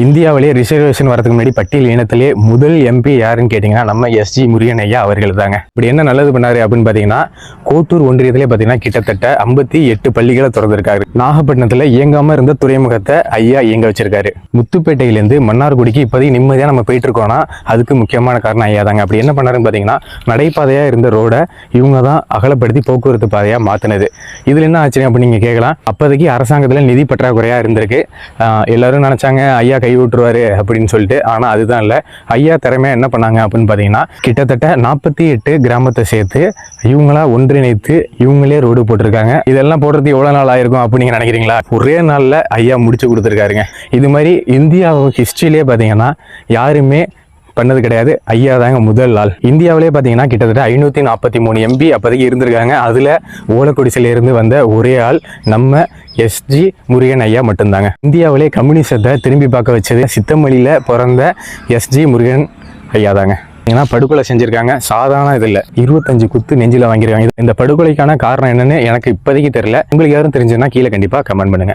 இந்தியாவிலேயே ரிசர்வேஷன் வரதுக்கு முன்னாடி பட்டியல் இனத்திலே முதல் எம்பி யாருன்னு கேட்டிங்கன்னா நம்ம எஸ்ஜி முருகன் ஐயா அவர்கள் தாங்க. இப்படி என்ன நல்லது பண்ணாரு அப்படின்னு பார்த்தீங்கன்னா கோட்டூர் ஒன்றியத்திலே பார்த்தீங்கன்னா கிட்டத்தட்ட ஐம்பத்தி எட்டு பள்ளிகளை திறந்திருக்காரு. நாகப்பட்டினத்தில் இயங்காமல் இருந்த துறைமுகத்தை ஐயா இயங்க வச்சிருக்காரு. முத்துப்பேட்டையிலேருந்து மன்னார்குடிக்கு இப்போதைக்கு நிம்மதியாக நம்ம போயிட்டு இருக்கோம்னா அதுக்கு முக்கியமான காரணம் ஐயா தாங்க. அப்படி என்ன பண்ணாருன்னு பார்த்தீங்கன்னா நடைபாதையாக இருந்த ரோடை இவங்க தான் அகலப்படுத்தி போக்குவரத்து பாதையாக மாற்றினது இதில் என்ன ஆச்சு அப்படின்னு நீங்கள் கேட்கலாம். அப்போதைக்கு அரசாங்கத்தில் நிதி பற்றாக்குறையாக இருந்திருக்கு. எல்லாரும் நினச்சாங்க ஐயா கை விட்டுருவாரு அப்படின்னு சொல்லிட்டு ஆனால் அதுதான் இல்லை. ஐயா திறமையாக என்ன பண்ணாங்க அப்படின்னு பார்த்தீங்கன்னா கிட்டத்தட்ட நாற்பத்தி எட்டு கிராமத்தை சேர்த்து இவங்களா ஒன்றிணைத்து இவங்களே ரோடு போட்டிருக்காங்க. இதெல்லாம் போடுறது எவ்வளோ நாள் ஆயிருக்கும் அப்படின்னு நினைக்கிறீங்களா? ஒரே நாளில் ஐயா முடிச்சு கொடுத்துருக்காருங்க. இது மாதிரி இந்தியா ஹிஸ்ட்ரியிலே பார்த்தீங்கன்னா யாருமே பண்ணது கிடையாது. ஐயா தாங்க முதல் ஆள். இந்தியாவிலே பார்த்தீங்கன்னா கிட்டத்தட்ட ஐநூற்றி நாற்பத்தி மூணு எம்பி அப்போதைக்கு இருந்திருக்காங்க. அதில் ஓலக்குடிசிலேருந்து வந்த ஒரே ஆள் நம்ம எஸ்ஜி முருகன் ஐயா மட்டும்தாங்க. இந்தியாவிலே கம்யூனிசத்தை திரும்பி பார்க்க வச்சது சித்தமொழியில் பிறந்த எஸ்ஜி முருகன் ஐயா தாங்க ஏன்னா படுகொலை செஞ்சிருக்காங்க. சாதாரண இதில் இருபத்தஞ்சு குத்து நெஞ்சில் வாங்கியிருக்காங்க இந்த படுகொலைக்கான காரணம் என்னன்னு எனக்கு இப்போதைக்கு தெரியல. உங்களுக்கு யாரும் தெரிஞ்சுன்னா கீழே கண்டிப்பாக கமெண்ட் பண்ணுங்க.